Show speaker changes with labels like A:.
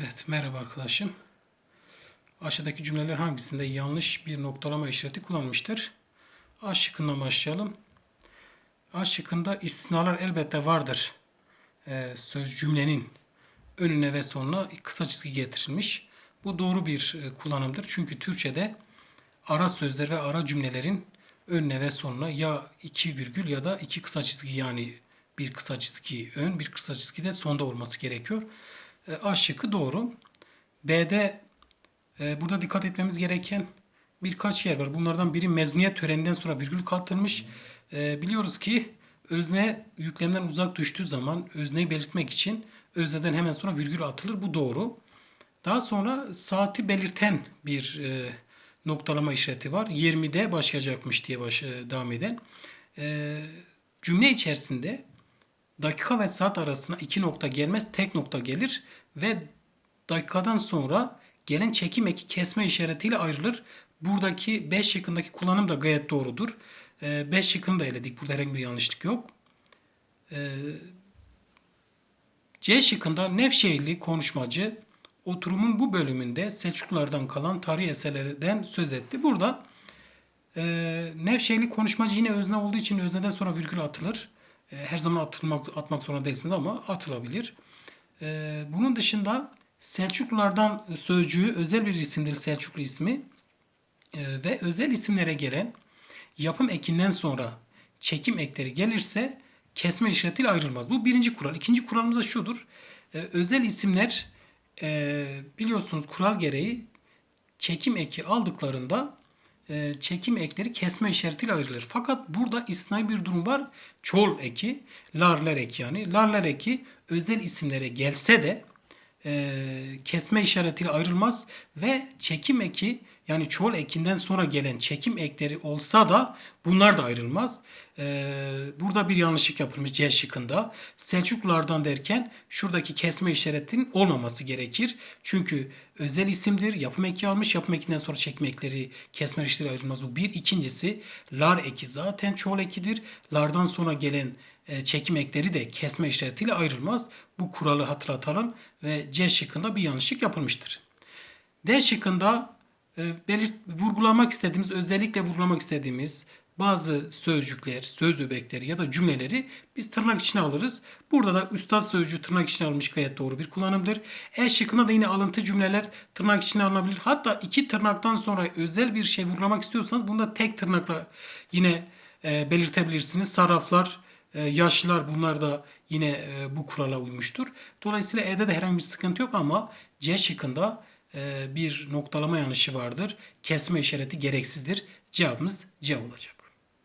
A: Evet, merhaba arkadaşım. Aşağıdaki cümleler hangisinde yanlış bir noktalama işareti kullanmıştır? A şıkkından başlayalım. A şıkkında istisnalar elbette vardır. Ee, söz cümlenin önüne ve sonuna kısa çizgi getirilmiş. Bu doğru bir e, kullanımdır. Çünkü Türkçe'de ara sözler ve ara cümlelerin önüne ve sonuna ya iki virgül ya da iki kısa çizgi yani bir kısa çizgi ön, bir kısa çizgi de sonda olması gerekiyor. E, A şıkkı doğru. B'de e, burada dikkat etmemiz gereken birkaç yer var. Bunlardan biri mezuniyet töreninden sonra virgül katılmış. E, biliyoruz ki özne yüklemden uzak düştüğü zaman özneyi belirtmek için özneden hemen sonra virgül atılır. Bu doğru. Daha sonra saati belirten bir e, noktalama işareti var. 20'de başlayacakmış diye baş, e, devam eden. E, cümle içerisinde dakika ve saat arasına iki nokta gelmez, tek nokta gelir ve dakikadan sonra gelen çekim eki kesme işaretiyle ayrılır. Buradaki 5 şıkkındaki kullanım da gayet doğrudur. 5 şıkkını da eledik. Burada herhangi bir yanlışlık yok. Ee, C şıkkında Nevşehirli konuşmacı oturumun bu bölümünde Selçuklulardan kalan tarihi eserlerden söz etti. Burada e, Nevşehirli konuşmacı yine özne olduğu için özneden sonra virgül atılır. E, her zaman atılmak, atmak zorunda değilsiniz ama atılabilir. E, bunun dışında Selçuklulardan sözcüğü özel bir isimdir Selçuklu ismi. E, ve özel isimlere gelen yapım ekinden sonra çekim ekleri gelirse kesme işaretiyle ayrılmaz. Bu birinci kural. İkinci kuralımız da şudur. Özel isimler biliyorsunuz kural gereği çekim eki aldıklarında e, çekim ekleri kesme işaretiyle ayrılır. Fakat burada isnai bir durum var. Çoğul eki, larler eki yani. Larler eki özel isimlere gelse de e, kesme işaretiyle ayrılmaz ve çekim eki yani çoğul ekinden sonra gelen çekim ekleri olsa da bunlar da ayrılmaz. E, burada bir yanlışlık yapılmış C şıkkında. Selçuklulardan derken şuradaki kesme işaretinin olmaması gerekir. Çünkü özel isimdir. Yapım eki almış. Yapım ekinden sonra çekim ekleri kesme işaretiyle ayrılmaz. Bu bir. ikincisi lar eki zaten çoğul ekidir. Lardan sonra gelen e, çekim ekleri de kesme işaretiyle ayrılmaz. Bu kuralı hatırlatalım ve C şıkkında bir yanlışlık yapılmıştır. D şıkkında belirt, vurgulamak istediğimiz, özellikle vurgulamak istediğimiz bazı sözcükler, söz öbekleri ya da cümleleri biz tırnak içine alırız. Burada da üstad sözcüğü tırnak içine alınmış gayet doğru bir kullanımdır. E şıkkında da yine alıntı cümleler tırnak içine alınabilir. Hatta iki tırnaktan sonra özel bir şey vurgulamak istiyorsanız bunu da tek tırnakla yine e, belirtebilirsiniz. Sarraflar, e, yaşlılar bunlar da yine e, bu kurala uymuştur. Dolayısıyla E'de de herhangi bir sıkıntı yok ama C şıkkında bir noktalama yanlışı vardır. Kesme işareti gereksizdir. Cevabımız C olacak.